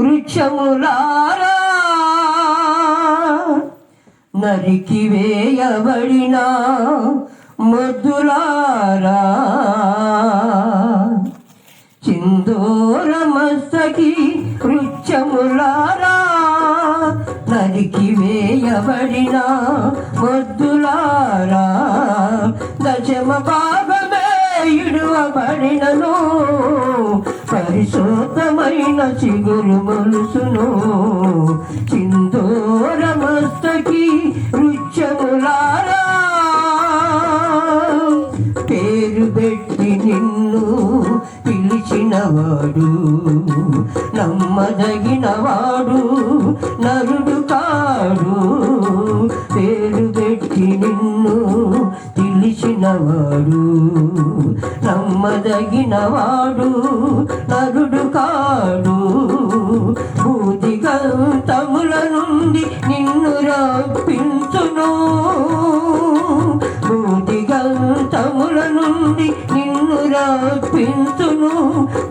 వృక్షములారా నరికి వేయబడిన మొద్దులారా చిందోరమస్తకి వృక్షములారా నరికి వేయబడిన మొద్దులారా దశమ పాపమే ఇడువబడినను పరిశుద్ధమైన చిగురు మొలుసును చిందోరమస్తకి వృక్షములారా పేరు పెట్టి నిన్ను పిలిచినవాడు నమ్మదగినవాడు నరుడు కాడు. పేరు పెట్టి నిన్ను పిలిచినవాడు నమ్మదగినవాడు నిన్ను రప్పించును. భూదిగంతముల నుండి నిన్ను రప్పించును.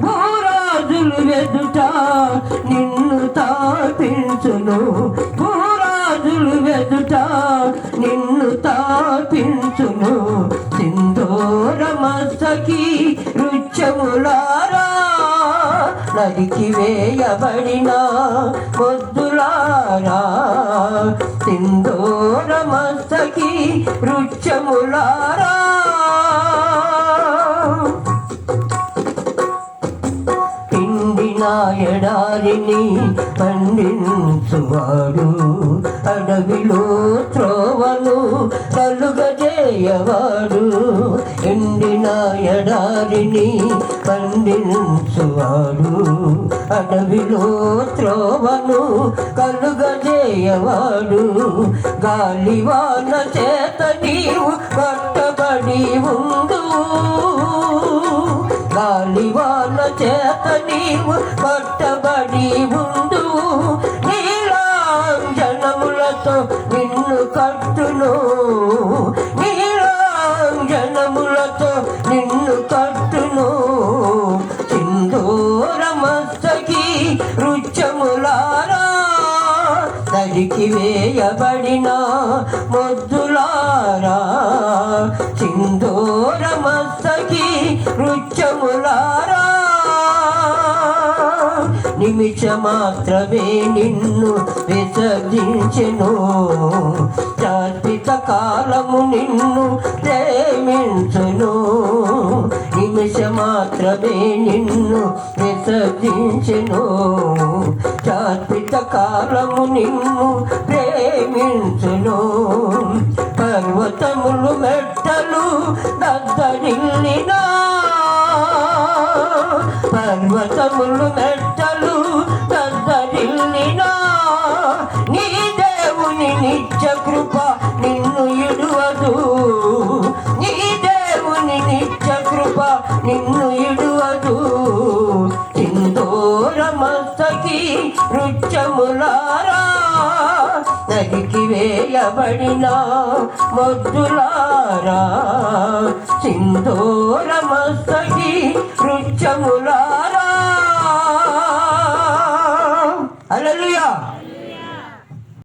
భూరాజులు ఎదుట నిన్ను తాపించును. భూరాజులు ఎదుట నిన్ను తాపించును. సింధోరమస్తకి రుచములారా నరికి వేయబడిన పొద్దులారా సింధూరమస్తకి రుచములారా పిండిన ఎడారిని పండించువాడు. అడవిలో త్రోవలు కలుగ కలుగజేయవాడు ఎండిన ఎడారిని పండించువాడు. అడవిలో త్రోవను కలుగజేయవాడు. గాలివాన చేత నీవు కట్టబడి ఉండు. గాలివాన చేత నీవు పట్టబడి ఉండు. తడికి వేయబడిన మొద్దులారా సింధూరమస్తకి నృత్యములారా. నిమిష మాత్రమే నిన్ను విసర్జించెను శాశ్వత కాలము నిన్ను ప్రేమించును. నిమిష మాత్రమే నిన్ను విసర్జించెను శాశ్వత కాలము నిన్ను ప్రేమించును. పర్వతములు మెట్టలు దద్దరిల్లినా పర్వతములు మెట్టలు దద్దరిల్లినా నీ దేవుని నిత్య కృప వేయబడిన మొద్దులారా సింధూరమస్తకి రుచములారా